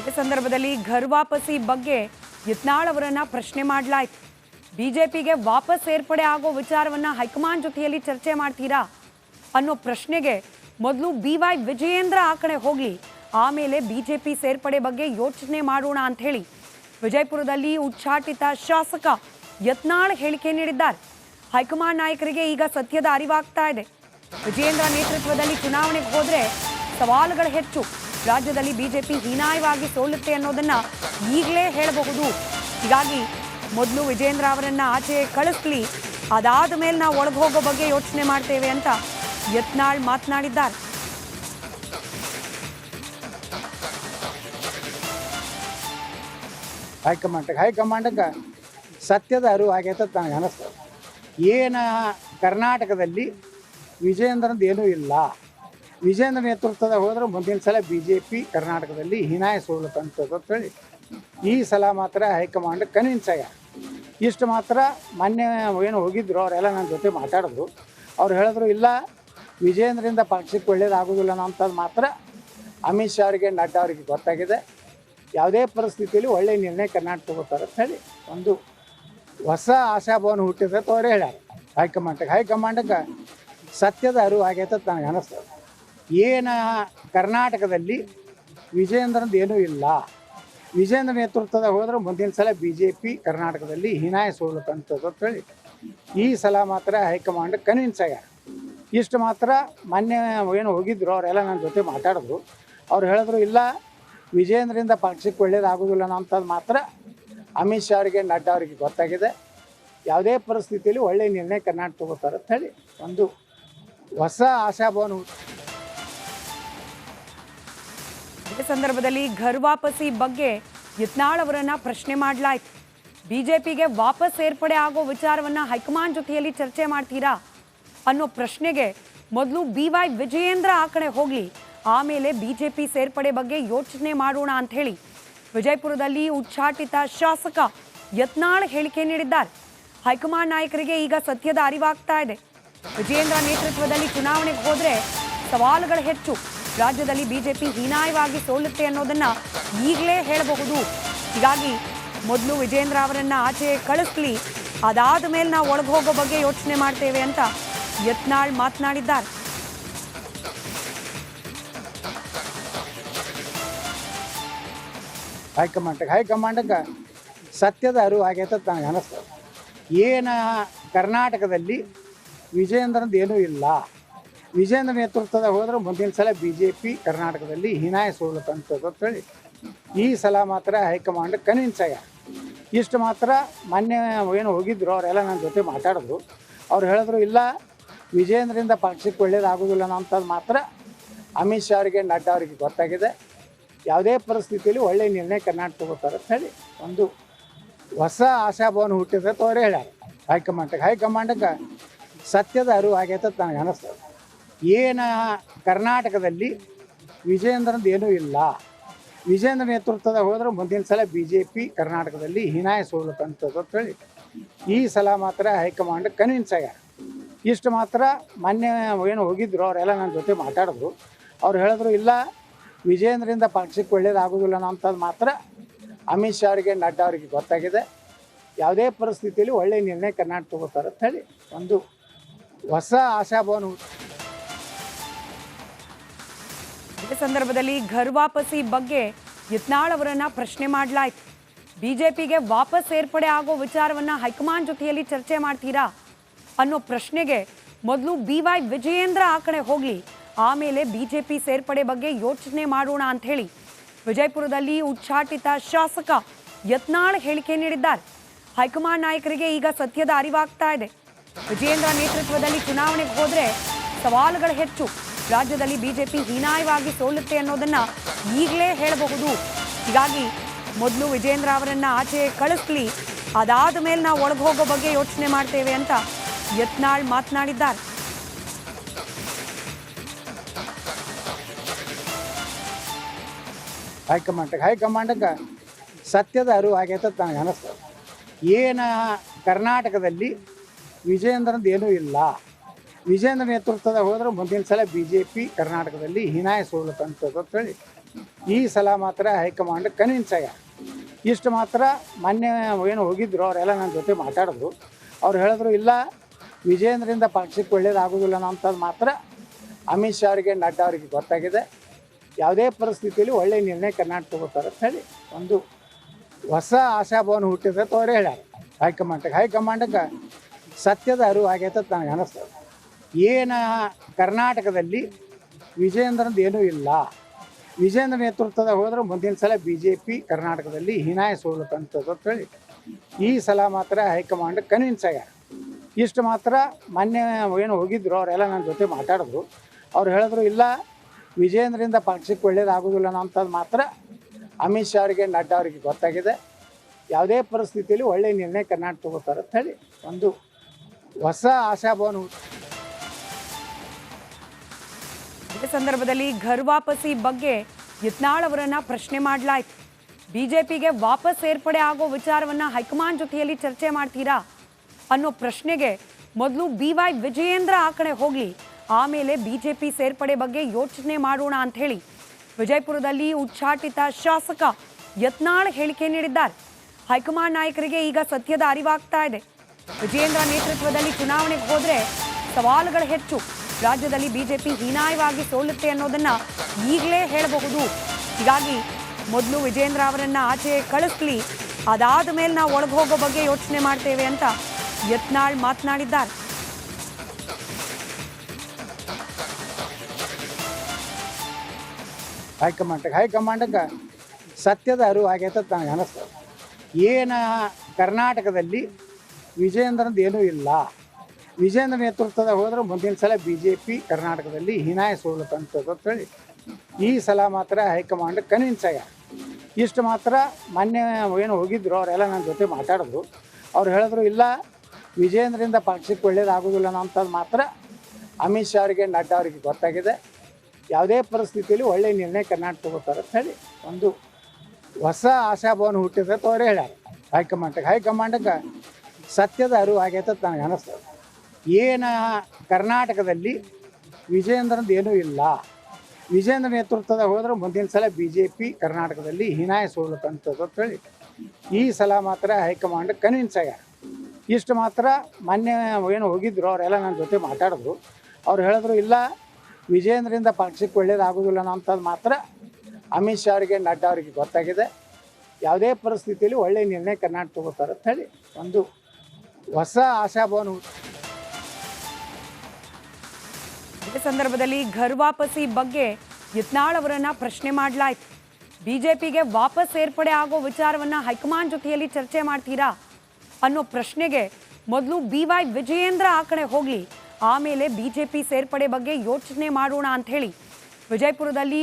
ಇದೇ ಸಂದರ್ಭದಲ್ಲಿ ಘರ್ ವಾಪಸಿ ಬಗ್ಗೆ ಯತ್ನಾಳ್ ಅವರನ್ನ ಪ್ರಶ್ನೆ ಮಾಡಲಾಯಿತು. ಬಿಜೆಪಿಗೆ ವಾಪಸ್ ಸೇರ್ಪಡೆ ಆಗೋ ವಿಚಾರವನ್ನ ಹೈಕಮಾಂಡ್ ಜೊತೆಯಲ್ಲಿ ಚರ್ಚೆ ಮಾಡ್ತೀರಾ ಅನ್ನೋ ಪ್ರಶ್ನೆಗೆ ಮೊದಲು ಬಿ ವೈ ವಿಜಯೇಂದ್ರ ಆ ಕಡೆ ಹೋಗ್ಲಿ, ಆಮೇಲೆ ಬಿಜೆಪಿ ಸೇರ್ಪಡೆ ಬಗ್ಗೆ ಯೋಚನೆ ಮಾಡೋಣ ಅಂತ ಹೇಳಿ ವಿಜಯಪುರದಲ್ಲಿ ಉಚ್ಚಾಟಿತ ಶಾಸಕ ಯತ್ನಾಳ್ ಹೇಳಿಕೆ ನೀಡಿದ್ದಾರೆ. ಹೈಕಮಾಂಡ್ ನಾಯಕರಿಗೆ ಈಗ ಸತ್ಯದ ಅರಿವಾಗ್ತಾ ಇದೆ. ವಿಜಯೇಂದ್ರ ನೇತೃತ್ವದಲ್ಲಿ ಚುನಾವಣೆಗೆ ಹೋದ್ರೆ ಸವಾಲುಗಳು ಹೆಚ್ಚು. ರಾಜ್ಯದಲ್ಲಿ ಬಿಜೆಪಿ ಹೀನಾಯವಾಗಿ ಸೋಲುತ್ತೆ ಅನ್ನೋದನ್ನ ಈಗಲೇ ಹೇಳಬಹುದು. ಹೀಗಾಗಿ ಮೊದಲು ವಿಜೇಂದ್ರ ಅವರನ್ನ ಆಚೆ ಕಳಿಸ್ಲಿ, ಅದಾದ ಮೇಲೆ ನಾವು ಒಳಗೆ ಹೋಗೋ ಬಗ್ಗೆ ಯೋಚನೆ ಮಾಡ್ತೇವೆ ಅಂತ ಯತ್ನಾಳ್ ಮಾತನಾಡಿದ್ದಾರೆ. ಹೈಕಮಾಂಡ್ಗೆ ಹೈಕಮಾಂಡ್ಗೆ ಸತ್ಯದ ಅರಿವು ಆಗೈತೆ ನನಗೆ ಅನಿಸ್ತದೆ. ಏನು ಕರ್ನಾಟಕದಲ್ಲಿ ವಿಜಯೇಂದ್ರಂದು ಏನೂ ಇಲ್ಲ. ವಿಜೇಂದ್ರ ನೇತೃತ್ವದ ಹೋದ್ರೆ ಮುಂದಿನ ಸಲ ಬಿ ಜೆ ಪಿ ಕರ್ನಾಟಕದಲ್ಲಿ ಹೀನಾಯ ಸೋಲುತ್ತಂಥದ್ದು ಅಂತೇಳಿ ಈ ಸಲ ಮಾತ್ರ ಹೈಕಮಾಂಡ್ ಕನ್ವಿನ್ಸ್ ಆಗ್ಯಾರ ಇಷ್ಟು ಮಾತ್ರ ಮೊನ್ನೆ ಏನು ಹೋಗಿದ್ರು, ಅವರೆಲ್ಲ ನನ್ನ ಜೊತೆ ಮಾತಾಡಿದ್ರು. ಅವ್ರು ಹೇಳಿದ್ರು, ಇಲ್ಲ ವಿಜೇಂದ್ರಿಂದ ಪಕ್ಷಕ್ಕೆ ಒಳ್ಳೇದಾಗೋದಿಲ್ಲ ಅನ್ನೋಂಥದ್ದು ಮಾತ್ರ ಅಮಿತ್ ಶಾ ಅವರಿಗೆ ನಡ್ಡಾ ಅವರಿಗೆ ಗೊತ್ತಾಗಿದೆ. ಯಾವುದೇ ಪರಿಸ್ಥಿತಿಯಲ್ಲಿ ಒಳ್ಳೆಯ ನಿರ್ಣಯ ಕರ್ನಾಟಕ ತಗೋತಾರೆ ಅಂತ ಹೇಳಿ ಒಂದು ಹೊಸ ಆಶಾಭವನ ಹುಟ್ಟಿದ್ರೆ ಅಂತ ಅವರೇ ಹೇಳ್ಯಾರ. ಹೈಕಮಾಂಡ್ಗೆ ಹೈಕಮಾಂಡ್ಗೆ ಸತ್ಯದ ಅರಿವು ಆಗೈತೆ ಅಂತ ನನಗೆ ಅನಿಸ್ತದೆ. ಏನು ಕರ್ನಾಟಕದಲ್ಲಿ ವಿಜಯೇಂದ್ರದ್ದು ಏನೂ ಇಲ್ಲ. ವಿಜೇಂದ್ರ ನೇತೃತ್ವದ ಹೋದ್ರೆ ಮುಂದಿನ ಸಲ ಬಿ ಜೆ ಪಿ ಕರ್ನಾಟಕದಲ್ಲಿ ಹೀನಾಯ ಸೋಲಕ್ಕಂಥದ್ದು ಅಂತ ಹೇಳಿ. ಈ ಸಲ ಮಾತ್ರ ಹೈಕಮಾಂಡ್ ಕನ್ವಿನ್ಸ್ ಆಗ್ಯಾರ. ಇಷ್ಟು ಮಾತ್ರ ಮೊನ್ನೆ ಏನು ಹೋಗಿದ್ರು, ಅವರೆಲ್ಲ ನನ್ನ ಜೊತೆ ಮಾತಾಡಿದ್ರು. ಅವ್ರು ಹೇಳಿದ್ರು, ಇಲ್ಲ ವಿಜೇಂದ್ರಿಂದ ಪಕ್ಷಕ್ಕೆ ಒಳ್ಳೇದಾಗೋದಿಲ್ಲ ಅನ್ನೋಂಥದ್ದು ಮಾತ್ರ ಅಮಿತ್ ಶಾ ಅವರಿಗೆ ನಡ್ಡಾ ಅವರಿಗೆ ಗೊತ್ತಾಗಿದೆ. ಯಾವುದೇ ಪರಿಸ್ಥಿತಿಯಲ್ಲಿ ಒಳ್ಳೆಯ ನಿರ್ಣಯ ಕರ್ನಾಟಕ ತಗೋತಾರೆ ಅಂತ ಹೇಳಿ ಒಂದು ಹೊಸ ಆಶಾಭಾವನೆ ಸಂದರ್ಭದಲ್ಲಿ ಘರ್ ವಾಪಸಿ ಬಗ್ಗೆ ಯತ್ನಾಳ್ ಅವರನ್ನ ಪ್ರಶ್ನೆ ಮಾಡಲಾಯಿತು. ಬಿಜೆಪಿಗೆ ವಾಪಸ್ ಸೇರ್ಪಡೆ ಆಗೋ ವಿಚಾರವನ್ನ ಹೈಕಮಾಂಡ್ ಜೊತೆಯಲ್ಲಿ ಚರ್ಚೆ ಮಾಡ್ತೀರಾ ಅನ್ನೋ ಪ್ರಶ್ನೆಗೆ ಮೊದಲು ಬಿ ವೈ ವಿಜಯೇಂದ್ರ ಆ ಕಡೆ ಹೋಗ್ಲಿ, ಆಮೇಲೆ ಬಿಜೆಪಿ ಸೇರ್ಪಡೆ ಬಗ್ಗೆ ಯೋಚನೆ ಮಾಡೋಣ ಅಂತ ಹೇಳಿ ವಿಜಯಪುರದಲ್ಲಿ ಉಚ್ಚಾಟಿತ ಶಾಸಕ ಯತ್ನಾಳ್ ಹೇಳಿಕೆ ನೀಡಿದ್ದಾರೆ. ಹೈಕಮಾಂಡ್ ನಾಯಕರಿಗೆ ಈಗ ಸತ್ಯದ ಅರಿವಾಗ್ತಾ ಇದೆ. ವಿಜಯೇಂದ್ರ ನೇತೃತ್ವದಲ್ಲಿ ಚುನಾವಣೆಗೆ ಹೋದ್ರೆ ಸವಾಲುಗಳು ಹೆಚ್ಚು. ರಾಜ್ಯದಲ್ಲಿ ಬಿಜೆಪಿ ಹೀನಾಯವಾಗಿ ಸೋಲುತ್ತೆ ಅನ್ನೋದನ್ನ ಈಗಲೇ ಹೇಳಬಹುದು. ಹೀಗಾಗಿ ಮೊದಲು ವಿಜೇಂದ್ರ ಅವರನ್ನು ಆಚೆ ಕಳಿಸ್ಲಿ, ಅದಾದ ಮೇಲೆ ನಾವು ಒಳಗೆ ಹೋಗೋ ಬಗ್ಗೆ ಯೋಚನೆ ಮಾಡ್ತೇವೆ ಅಂತ ಯತ್ನಾಳ್ ಮಾತನಾಡಿದ್ದಾರೆ. ಹೈಕಮಾಂಡ್ಗೆ ಹೈಕಮಾಂಡ್ಗೆ ಸತ್ಯದ ಅರಿವು ಆಗೈತೆ ನನಗೆ ಅನಿಸ್ತದೆ. ಏನು ಕರ್ನಾಟಕದಲ್ಲಿ ವಿಜಯೇಂದ್ರದ್ದು ಏನೂ ಇಲ್ಲ. ವಿಜೇಂದ್ರ ನೇತೃತ್ವದ ಹೋದ್ರೆ ಮುಂದಿನ ಸಲ ಬಿ ಜೆ ಪಿ ಕರ್ನಾಟಕದಲ್ಲಿ ಹೀನಾಯ ಅಂತ ಅಂತೇಳಿ ಈ ಸಲ ಮಾತ್ರ ಹೈಕಮಾಂಡ್ ಕನ್ವಿನ್ಸ್ ಆಗ್ಯಾರ ಇಷ್ಟು ಮಾತ್ರ ಮೊನ್ನೆ ಏನು ಹೋಗಿದ್ರು, ಅವರೆಲ್ಲ ನನ್ನ ಜೊತೆ ಮಾತಾಡಿದ್ರು. ಅವ್ರು ಹೇಳಿದ್ರು, ಇಲ್ಲ ವಿಜೇಂದ್ರಿಂದ ಪಕ್ಷಕ್ಕೆ ಒಳ್ಳೇದಾಗೋದಿಲ್ಲ ಅನ್ನೋಂಥದ್ದು ಮಾತ್ರ ಅಮಿತ್ ಶಾ ಅವರಿಗೆ ನಡ್ಡಾ ಅವರಿಗೆ ಗೊತ್ತಾಗಿದೆ. ಯಾವುದೇ ಪರಿಸ್ಥಿತಿಯಲ್ಲಿ ಒಳ್ಳೆಯ ನಿರ್ಣಯ ಕರ್ನಾಟಕ ತಗೋತಾರೆ ಅಂತ ಹೇಳಿ ಒಂದು ಹೊಸ ಆಶಾಭಾವನೆ ಹುಟ್ಟಿದ್ರೆ ತೋರೆ ಅವರೇ ಹೇಳ್ಯಾರ. ಹೈಕಮಾಂಡ್ಗೆ ಹೈಕಮಾಂಡ್ಗೆ ಸತ್ಯದ ಅರಿವು ಆಗೈತೆ ಅಂತ ನನಗೆ ಅನಿಸ್ತದೆ. ಏನು ಕರ್ನಾಟಕದಲ್ಲಿ ವಿಜೇಂದ್ರದ್ದು ಏನೂ ಇಲ್ಲ. ವಿಜೇಂದ್ರ ನೇತೃತ್ವದ ಹೋದ್ರೆ ಮುಂದಿನ ಸಲ ಬಿ ಜೆ ಪಿ ಕರ್ನಾಟಕದಲ್ಲಿ ಹೀನಾಯ ಸೋಲುತ್ತಂಥದ್ದು ಅಂತೇಳಿ ಈ ಸಲ ಮಾತ್ರ ಹೈಕಮಾಂಡ್ ಕನ್ವಿನ್ಸ್ ಆಗ್ಯಾರ. ಇಷ್ಟು ಮಾತ್ರ ಮೊನ್ನೆ ಏನು ಹೋಗಿದ್ರು, ಅವರೆಲ್ಲ ನನ್ನ ಜೊತೆ ಮಾತಾಡಿದ್ರು. ಅವ್ರು ಹೇಳಿದ್ರು, ಇಲ್ಲ ವಿಜೇಂದ್ರಿಂದ ಪಕ್ಷಕ್ಕೆ ಒಳ್ಳೇದಾಗೋದಿಲ್ಲ ಅನ್ನೋಂಥದ್ದು ಮಾತ್ರ ಅಮಿತ್ ಶಾ ಅವರಿಗೆ ನಡ್ಡಾ ಅವರಿಗೆ ಗೊತ್ತಾಗಿದೆ. ಯಾವುದೇ ಪರಿಸ್ಥಿತಿಯಲ್ಲಿ ಒಳ್ಳೆಯ ನಿರ್ಣಯ ಕರ್ನಾಟಕ ತಗೋತಾರೆ ಅಂತ ಹೇಳಿ ಒಂದು ಹೊಸ ಆಶಾಭಾವನೆ ಇದೇ ಸಂದರ್ಭದಲ್ಲಿ ಘರ್ ವಾಪಸಿ ಬಗ್ಗೆ ಯತ್ನಾಳ್ ಅವರನ್ನ ಪ್ರಶ್ನೆ ಮಾಡಲಾಯಿತು. ಬಿಜೆಪಿಗೆ ವಾಪಸ್ ಸೇರ್ಪಡೆ ಆಗೋ ವಿಚಾರವನ್ನ ಹೈಕಮಾಂಡ್ ಜೊತೆಯಲ್ಲಿ ಚರ್ಚೆ ಮಾಡ್ತೀರಾ ಅನ್ನೋ ಪ್ರಶ್ನೆಗೆ ಮೊದಲು ಬಿ ವೈ ವಿಜಯೇಂದ್ರ ಆ ಕಡೆ ಹೋಗ್ಲಿ, ಆಮೇಲೆ ಬಿಜೆಪಿ ಸೇರ್ಪಡೆ ಬಗ್ಗೆ ಯೋಚನೆ ಮಾಡೋಣ ಅಂತ ಹೇಳಿ ವಿಜಯಪುರದಲ್ಲಿ ಉಚ್ಚಾಟಿತ ಶಾಸಕ ಯತ್ನಾಳ್ ಹೇಳಿಕೆ ನೀಡಿದ್ದಾರೆ. ಹೈಕಮಾಂಡ್ ನಾಯಕರಿಗೆ ಈಗ ಸತ್ಯದ ಅರಿವಾಗ್ತಾ ಇದೆ. ವಿಜಯೇಂದ್ರ ನೇತೃತ್ವದಲ್ಲಿ ಚುನಾವಣೆಗೆ ಹೋದ್ರೆ ಸವಾಲುಗಳು ಹೆಚ್ಚು. ರಾಜ್ಯದಲ್ಲಿ ಬಿಜೆಪಿ ಹೀನಾಯವಾಗಿ ಸೋಲುತ್ತೆ ಅನ್ನೋದನ್ನ ಈಗಲೇ ಹೇಳಬಹುದು. ಹೀಗಾಗಿ ಮೊದಲು ವಿಜೇಂದ್ರ ಅವರನ್ನ ಆಚೆ ಕಳಿಸ್ಲಿ, ಅದಾದ ಮೇಲೆ ನಾವು ಒಳಗೆ ಹೋಗೋ ಬಗ್ಗೆ ಯೋಚನೆ ಮಾಡ್ತೇವೆ ಅಂತ ಯತ್ನಾಳ್ ಮಾತನಾಡಿದ್ದಾರೆ. ಹೈಕಮಾಂಡ್ಗೆ ಹೈಕಮಾಂಡ್ಗೆ ಸತ್ಯದ ಅರಿವು ಆಗೈತೆ ನನಗೆ ಅನಿಸ್ತದೆ ಏನು ಕರ್ನಾಟಕದಲ್ಲಿ ವಿಜಯೇಂದ್ರದ್ದು ಏನೂ ಇಲ್ಲ. ವಿಜೇಂದ್ರ ನೇತೃತ್ವದ ಹೋದ್ರೆ ಮುಂದಿನ ಸಲ ಬಿ ಜೆ ಪಿ ಕರ್ನಾಟಕದಲ್ಲಿ ಹೀನಾಯ ಅಂತ ಹೇಳಿ. ಈ ಸಲ ಮಾತ್ರ ಹೈಕಮಾಂಡ್ ಕನ್ವಿನ್ಸ್ ಆಗ್ಯಾರ ಇಷ್ಟು ಮಾತ್ರ ಮೊನ್ನೆ ಏನು ಹೋಗಿದ್ರು, ಅವರೆಲ್ಲ ನನ್ನ ಜೊತೆ ಮಾತಾಡಿದ್ರು. ಅವ್ರು ಹೇಳಿದ್ರು, ಇಲ್ಲ ವಿಜೇಂದ್ರಿಂದ ಪಕ್ಷಕ್ಕೆ ಒಳ್ಳೇದಾಗೋದಿಲ್ಲ ಅನ್ನೋಂಥದ್ದು ಮಾತ್ರ ಅಮಿತ್ ಶಾ ಅವರಿಗೆ ನಡ್ಡಾ ಅವರಿಗೆ ಗೊತ್ತಾಗಿದೆ. ಯಾವುದೇ ಪರಿಸ್ಥಿತಿಯಲ್ಲಿ ಒಳ್ಳೆಯ ನಿರ್ಣಯ ಕರ್ನಾಟಕ ತಗೋತಾರೆ ಅಂತ ಹೇಳಿ ಒಂದು ಹೊಸ ಆಶಾಭಾವನೆ ಹುಟ್ಟಿದೆ ಅಂತ ಅವರೇ ಹೇಳ್ಯಾರ. ಹೈಕಮಾಂಡ್ಗೆ ಹೈಕಮಾಂಡ್ಗೆ ಸತ್ಯದ ಅರಿವು ಆಗೈತೆ ನನಗೆ ಅನ್ನಿಸ್ತದೆ ಏನು ಕರ್ನಾಟಕದಲ್ಲಿ ವಿಜೇಂದ್ರಂದು ಏನೂ ಇಲ್ಲ. ವಿಜೇಂದ್ರ ನೇತೃತ್ವದ ಹೋದ್ರೆ ಮುಂದಿನ ಸಲ ಬಿ ಜೆ ಪಿ ಕರ್ನಾಟಕದಲ್ಲಿ ಹೀನಾಯ ಸೋಲುತ್ತಂಥದ್ದು ಅಂತೇಳಿ ಈ ಸಲ ಮಾತ್ರ ಹೈಕಮಾಂಡ್ ಕನ್ವಿನ್ಸ್ ಆಗ್ಯಾರ. ಇಷ್ಟು ಮಾತ್ರ ಮೊನ್ನೆ ಏನು ಹೋಗಿದ್ರು, ಅವರೆಲ್ಲ ನನ್ನ ಜೊತೆ ಮಾತಾಡಿದ್ರು. ಅವ್ರು ಹೇಳಿದ್ರು, ಇಲ್ಲ ವಿಜೇಂದ್ರಿಂದ ಪಕ್ಷಕ್ಕೆ ಒಳ್ಳೇದಾಗೋದಿಲ್ಲ ಅನ್ನೋಂಥದ್ದು ಮಾತ್ರ ಅಮಿತ್ ಶಾ ಅವರಿಗೆ ನಡ್ಡಾ ಅವರಿಗೆ ಗೊತ್ತಾಗಿದೆ. ಯಾವುದೇ ಪರಿಸ್ಥಿತಿಯಲ್ಲಿ ಒಳ್ಳೆಯ ನಿರ್ಣಯ ಕರ್ನಾಟಕ ತಗೋತಾರೆ ಅಂತ ಹೇಳಿ ಒಂದು ಹೊಸ ಆಶಾಭಾವನೆ ಸಂದರ್ಭದಲ್ಲಿ ಘರ್ ವಾಪಸಿ ಬಗ್ಗೆ ಯತ್ನಾಳ್ ಅವರನ್ನ ಪ್ರಶ್ನೆ ಮಾಡಲಾಯಿತು. ಬಿಜೆಪಿಗೆ ವಾಪಸ್ ಸೇರ್ಪಡೆ ಆಗೋ ವಿಚಾರವನ್ನ ಹೈಕಮಾಂಡ್ ಜೊತೆಯಲ್ಲಿ ಚರ್ಚೆ ಮಾಡ್ತೀರಾ ಅನ್ನೋ ಪ್ರಶ್ನೆಗೆ ಮೊದಲು ಬಿ ವೈ ವಿಜಯೇಂದ್ರ ಆ ಕಡೆ ಹೋಗ್ಲಿ, ಆಮೇಲೆ ಬಿಜೆಪಿ ಸೇರ್ಪಡೆ ಬಗ್ಗೆ ಯೋಚನೆ ಮಾಡೋಣ ಅಂತ ಹೇಳಿ ವಿಜಯಪುರದಲ್ಲಿ ಉಚ್ಚಾಟಿತ ಶಾಸಕ ಯತ್ನಾಳ್ ಹೇಳಿಕೆ ನೀಡಿದ್ದಾರೆ. ಹೈಕಮಾಂಡ್ ನಾಯಕರಿಗೆ ಈಗ ಸತ್ಯದ ಅರಿವಾಗ್ತಾ ಇದೆ. ವಿಜಯೇಂದ್ರ ನೇತೃತ್ವದಲ್ಲಿ ಚುನಾವಣೆಗೆ ಹೋದ್ರೆ ಸವಾಲುಗಳು ಹೆಚ್ಚು. ರಾಜ್ಯದಲ್ಲಿ ಬಿಜೆಪಿ ಹೀನಾಯವಾಗಿ ಸೋಲುತ್ತೆ ಅನ್ನೋದನ್ನ ಈಗಲೇ ಹೇಳಬಹುದು. ಹೀಗಾಗಿ ಮೊದಲು ವಿಜೇಂದ್ರ ಅವರನ್ನ ಆಚೆ ಕಳಿಸ್ಲಿ, ಅದಾದ ಮೇಲೆ ನಾವು ಒಳಗೆ ಹೋಗೋ ಬಗ್ಗೆ ಯೋಚನೆ ಮಾಡ್ತೇವೆ ಅಂತ ಯತ್ನಾಳ್ ಮಾತನಾಡಿದ್ದಾರೆ. ಹೈಕಮಾಂಡ್ಗೆ ಹೈಕಮಾಂಡ್ಗೆ ಸತ್ಯದ ಅರಿವು ಆಗೈತೆ ನನಗೆ ಅನಿಸ್ತದೆ ಏನು ಕರ್ನಾಟಕದಲ್ಲಿ ವಿಜೇಂದ್ರದ್ದು ಏನೂ ಇಲ್ಲ. ವಿಜೇಂದ್ರ ನೇತೃತ್ವದ ಹೋದ್ರೆ ಮುಂದಿನ ಸಲ ಬಿ ಜೆ ಪಿ ಕರ್ನಾಟಕದಲ್ಲಿ ಹೀನಾಯ ಸೋಲುತ್ತಂಥದ್ದು ಅಂತೇಳಿ ಈ ಸಲ ಮಾತ್ರ ಹೈಕಮಾಂಡ್ ಕನ್ವಿನ್ಸ್ ಆಗ್ಯಾರ ಇಷ್ಟು ಮಾತ್ರ ಮೊನ್ನೆ ಏನು ಹೋಗಿದ್ರು, ಅವರೆಲ್ಲ ನನ್ನ ಜೊತೆ ಮಾತಾಡಿದ್ರು. ಅವ್ರು ಹೇಳಿದ್ರು, ಇಲ್ಲ ವಿಜೇಂದ್ರಿಂದ ಪಕ್ಷಕ್ಕೆ ಒಳ್ಳೇದಾಗೋದಿಲ್ಲ ಅನ್ನೋಂಥದ್ದು ಮಾತ್ರ ಅಮಿತ್ ಶಾ ಅವರಿಗೆ ನಡ್ಡಾ ಅವರಿಗೆ ಗೊತ್ತಾಗಿದೆ. ಯಾವುದೇ ಪರಿಸ್ಥಿತಿಯಲ್ಲಿ ಒಳ್ಳೆಯ ನಿರ್ಣಯ ಕರ್ನಾಟಕ ತಗೋತಾರೆ ಅಂತ ಹೇಳಿ ಒಂದು ಹೊಸ ಆಶಾಭವನ ಹುಟ್ಟಿದ್ರೆ ಅವರೇ ಹೇಳ್ಯಾರ. ಹೈಕಮಾಂಡ್ಗೆ ಹೈಕಮಾಂಡ್ಗೆ ಸತ್ಯದ ಅರಿವು ಆಗೈತೆ ನನಗೆ ಅನ್ನಿಸ್ತದೆ ಏನು ಕರ್ನಾಟಕದಲ್ಲಿ ವಿಜೇಂದ್ರದ್ದು ಏನೂ ಇಲ್ಲ. ವಿಜೇಂದ್ರ ನೇತೃತ್ವದ ಹೋದ್ರೆ ಮುಂದಿನ ಸಲ ಬಿ ಜೆ ಪಿ ಕರ್ನಾಟಕದಲ್ಲಿ ಹೀನಾಯ ಸೋಲುತ್ತಂಥದ್ದು ಅಂತೇಳಿ ಈ ಸಲ ಮಾತ್ರ ಹೈಕಮಾಂಡ್ ಕನ್ವಿನ್ಸ್ ಆಗ್ಯಾರ. ಇಷ್ಟು ಮಾತ್ರ ಮೊನ್ನೆ ಏನು ಹೋಗಿದ್ರು, ಅವರೆಲ್ಲ ನನ್ನ ಜೊತೆ ಮಾತಾಡಿದ್ರು. ಅವ್ರು ಹೇಳಿದ್ರು, ಇಲ್ಲ ವಿಜೇಂದ್ರಿಂದ ಪಕ್ಷಕ್ಕೆ ಒಳ್ಳೇದಾಗೋದಿಲ್ಲ ಅನ್ನೋಂಥದ್ದು ಮಾತ್ರ ಅಮಿತ್ ಶಾ ಅವರಿಗೆ ನಡ್ಡಾ ಅವರಿಗೆ ಗೊತ್ತಾಗಿದೆ. ಯಾವುದೇ ಪರಿಸ್ಥಿತಿಯಲ್ಲಿ ಒಳ್ಳೆಯ ನಿರ್ಣಯ ಕರ್ನಾಟಕ ತಗೋತಾರೆ ಅಂತ ಹೇಳಿ ಒಂದು ಹೊಸ ಆಶಾಭಾವನೆ ಇದೇ ಸಂದರ್ಭದಲ್ಲಿ ಘರ್ ವಾಪಸಿ ಬಗ್ಗೆ ಯತ್ನಾಳ್ ಅವರನ್ನ ಪ್ರಶ್ನೆ ಮಾಡಲಾಯಿತು. ಬಿಜೆಪಿಗೆ ವಾಪಸ್ ಸೇರ್ಪಡೆ ಆಗೋ ವಿಚಾರವನ್ನ ಹೈಕಮಾಂಡ್ ಜೊತೆಯಲ್ಲಿ ಚರ್ಚೆ ಮಾಡ್ತೀರಾ ಅನ್ನೋ ಪ್ರಶ್ನೆಗೆ ಮೊದಲು ಬಿ ವೈ ವಿಜಯೇಂದ್ರ ಆ ಕಡೆ ಹೋಗ್ಲಿ, ಆಮೇಲೆ ಬಿಜೆಪಿ ಸೇರ್ಪಡೆ ಬಗ್ಗೆ ಯೋಚನೆ ಮಾಡೋಣ ಅಂತ ಹೇಳಿ. ವಿಜಯಪುರದಲ್ಲಿ